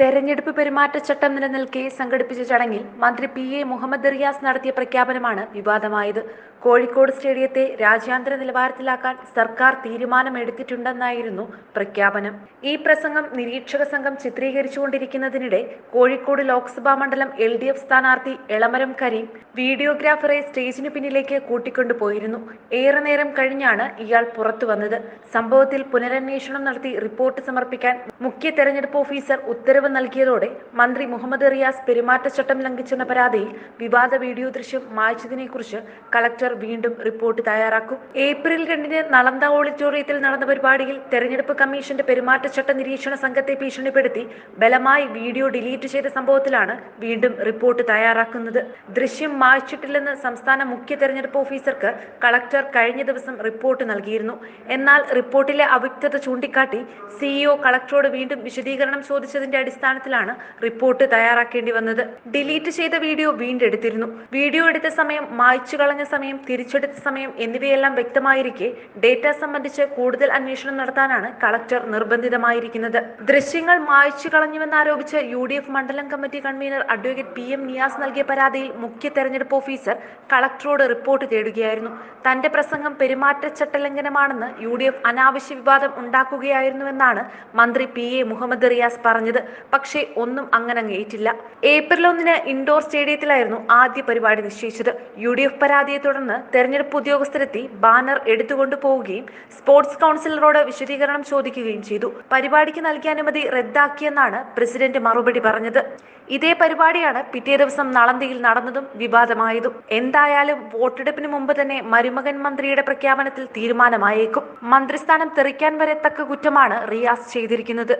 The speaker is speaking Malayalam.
തെരഞ്ഞെടുപ്പ് പെരുമാറ്റച്ചട്ടം നിലനിൽക്കെ സംഘടിപ്പിച്ച ചടങ്ങിൽ മന്ത്രി പി എ മുഹമ്മദ് റിയാസ് നടത്തിയ പ്രഖ്യാപനമാണ് വിവാദമായത്. കോഴിക്കോട് സ്റ്റേഡിയത്തെ രാജ്യാന്തര നിലവാരത്തിലാക്കാൻ സർക്കാർ തീരുമാനമെടുത്തിട്ടുണ്ടെന്നായിരുന്നു പ്രഖ്യാപനം. ഈ പ്രസംഗം നിരീക്ഷക സംഘം ചിത്രീകരിച്ചുകൊണ്ടിരിക്കുന്നതിനിടെ കോഴിക്കോട് ലോക്സഭാ മണ്ഡലം എൽ ഡി എഫ് സ്ഥാനാർത്ഥി എളമരം കരീം വീഡിയോഗ്രാഫറെ സ്റ്റേജിന് പിന്നിലേക്ക് കൂട്ടിക്കൊണ്ടുപോയിരുന്നു. ഏറെ നേരം കഴിഞ്ഞാണ് ഇയാൾ പുറത്തു വന്നത്. സംഭവത്തിൽ പുനരന്വേഷണം നടത്തി റിപ്പോർട്ട് സമർപ്പിക്കാൻ മുഖ്യ തെരഞ്ഞെടുപ്പ് ഓഫീസർ ഉത്തരവ് നൽകിയതോടെ മന്ത്രി മുഹമ്മദ് റിയാസ് പെരുമാറ്റച്ചട്ടം ലംഘിച്ചെന്ന പരാതിയിൽ വിവാദ വീഡിയോ ദൃശ്യം മായ്ച്ചതിനെക്കുറിച്ച് കളക്ടർ വീണ്ടും റിപ്പോർട്ട് തയ്യാറാക്കും. ഏപ്രിൽ രണ്ടിന് നളന്ദ ഓഡിറ്റോറിയത്തിൽ നടന്ന പരിപാടിയിൽ തെരഞ്ഞെടുപ്പ് കമ്മീഷന്റെ പെരുമാറ്റച്ചട്ട നിരീക്ഷണ സംഘത്തെ ഭീഷണിപ്പെടുത്തി ബലമായി വീഡിയോ ഡിലീറ്റ് ചെയ്ത സംഭവത്തിലാണ് വീണ്ടും റിപ്പോർട്ട് തയ്യാറാക്കുന്നത്. ദൃശ്യം മായ്ച്ചിട്ടില്ലെന്ന് സംസ്ഥാന മുഖ്യ തെരഞ്ഞെടുപ്പ് ഓഫീസർക്ക് കളക്ടർ കഴിഞ്ഞ ദിവസം റിപ്പോർട്ട് നൽകിയിരുന്നു. എന്നാൽ റിപ്പോർട്ടിലെ അവ്യക്തത ചൂണ്ടിക്കാട്ടി സിഇഒ കളക്ടറോട് വീണ്ടും വിശദീകരണം ചോദിച്ചതിന്റെ അടിസ്ഥാനത്തിലാണ് റിപ്പോർട്ട് തയ്യാറാക്കേണ്ടി വന്നത്. ഡിലീറ്റ് ചെയ്ത വീഡിയോ വീണ്ടെടുത്തിരുന്നു. വീഡിയോ എടുത്ത സമയം മായ്ച്ചു കളഞ്ഞ സമയം തിരിച്ചെടുത്ത സമയം എന്നിവയെല്ലാം വ്യക്തമായിരിക്കെ ഡേറ്റ സംബന്ധിച്ച് കൂടുതൽ അന്വേഷണം നടത്താനാണ് കളക്ടർ നിർബന്ധിതമായിരിക്കുന്നത്. ദൃശ്യങ്ങൾ മായ്ച്ചു കളഞ്ഞുവെന്നാരോപിച്ച് യു ഡി എഫ് മണ്ഡലം committee convener advocate P M Niyas നൽകിയ പരാതിയിൽ മുഖ്യ തെരഞ്ഞെടുപ്പ് ഓഫീസർ കളക്ടറോട് റിപ്പോർട്ട് തേടുകയായിരുന്നു. തന്റെ പ്രസംഗം പെരുമാറ്റച്ചട്ട ലംഘനമാണെന്ന് യു ഡി എഫ് അനാവശ്യ വിവാദം ഉണ്ടാക്കുകയായിരുന്നുവെന്നാണ് മന്ത്രി പി എ മുഹമ്മദ് റിയാസ് പറഞ്ഞത്. പക്ഷേ ഒന്നും അങ്ങനെ അങ്ങ് ഏറ്റില്ല ഏപ്രിൽ ഒന്നിന് ഇൻഡോർ സ്റ്റേഡിയത്തിലായിരുന്നു ആദ്യ പരിപാടി നിശ്ചയിച്ചത്. യു ഡി എഫ് പരാതിയെ തുടർന്ന് തെരഞ്ഞെടുപ്പ് ഉദ്യോഗസ്ഥരെത്തി ബാനർ എടുത്തുകൊണ്ടു പോവുകയും സ്പോർട്സ് കൗൺസിലറോട് വിശദീകരണം ചോദിക്കുകയും ചെയ്തു. പരിപാടിക്ക് നൽകിയ അനുമതി റദ്ദാക്കിയെന്നാണ് പ്രസിഡന്റ് മറുപടി പറഞ്ഞത്. ഇതേ പരിപാടിയാണ് പിറ്റേ ദിവസം നളന്തിയിൽ നടന്നതും വിവാദമായതും. എന്തായാലും വോട്ടെടുപ്പിന് മുമ്പ് തന്നെ മരുമകൻ മന്ത്രിയുടെ പ്രഖ്യാപനത്തിൽ തീരുമാനമായേക്കും. മന്ത്രിസ്ഥാനം തെറിക്കാൻ വരെ തക്ക കുറ്റമാണ് റിയാസ് ചെയ്തിരിക്കുന്നത്.